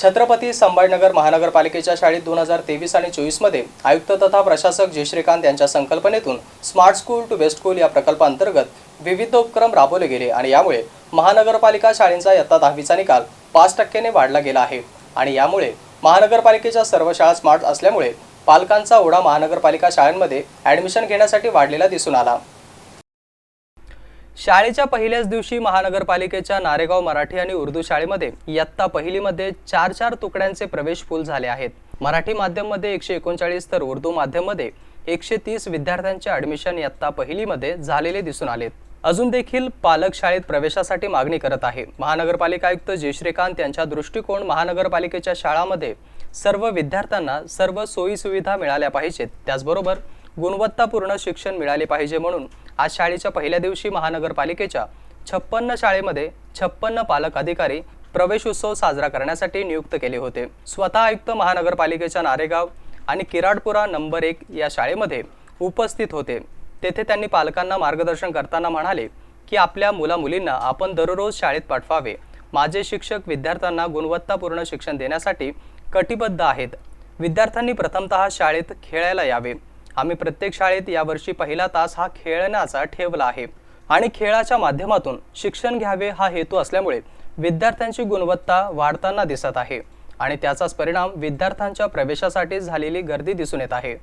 छत्रपती संभाजीनगर महानगरपालिकेच्या शाळेत दोन हजार तेवीस आणि चोवीसमध्ये आयुक्त तथा प्रशासक जयश्रीकांत यांच्या संकल्पनेतून smart school to best school या प्रकल्पांतर्गत विविध उपक्रम राबवले गेले आणि यामुळे महानगरपालिका शाळेंचा इयत्ता दहावीचा निकाल पाच टक्क्याने वाढला गेला आहे. आणि यामुळे महानगरपालिकेच्या सर्व शाळा स्मार्ट असल्यामुळे पालकांचा ओढा महानगरपालिका शाळांमध्ये ॲडमिशन घेण्यासाठी वाढलेला दिसून आला. शाळेच्या पहिल्याच दिवशी महानगरपालिकेच्या नारेगाव मराठी आणि उर्दू शाळेमध्ये इयत्ता पहिलीमध्ये चार चार तुकड्यांचे प्रवेश फुल झाले आहेत. मराठी माध्यममध्ये एकशे एकोणचाळीस तर उर्दू माध्यममध्ये एकशे तीस विद्यार्थ्यांचे ॲडमिशन इयत्ता पहिलीमध्ये झालेले दिसून आलेत अजून देखील पालक शाळेत प्रवेशासाठी मागणी करत आहे. महानगरपालिका आयुक्त जे श्रीकांत यांच्या दृष्टिकोन महानगरपालिकेच्या शाळांमध्ये सर्व विद्यार्थ्यांना सर्व सोयीसुविधा मिळाल्या पाहिजेत. त्याचबरोबर गुणवत्तापूर्ण शिक्षण मिळाले पाहिजे म्हणून आज शाळेच्या पहिल्या दिवशी महानगरपालिकेच्या छप्पन्न शाळेमध्ये छप्पन्न पालक अधिकारी प्रवेश उत्सव साजरा करण्यासाठी नियुक्त केले होते. स्वतः आयुक्त महानगरपालिकेच्या नारेगाव आणि किराडपुरा नंबर एक या शाळेमध्ये उपस्थित होते. तेथे त्यांनी पालकांना मार्गदर्शन करताना म्हणाले की आपल्या मुलामुलींना आपण दररोज शाळेत पाठवावे. माझे शिक्षक विद्यार्थ्यांना गुणवत्तापूर्ण शिक्षण देण्यासाठी कटिबद्ध आहेत. विद्यार्थ्यांनी प्रथमतः शाळेत खेळायला यावे. आम्ही प्रत्येक शाळेत यावर्षी पहिला तास हा खेळण्याचा ठेवला आहे. आणि खेळाच्या माध्यमातून शिक्षण घ्यावे हा हेतू असल्यामुळे विद्यार्थ्यांची गुणवत्ता वाढताना दिसत आहे. आणि त्याचाच परिणाम विद्यार्थ्यांच्या प्रवेशासाठी झालेली गर्दी दिसून येत आहे.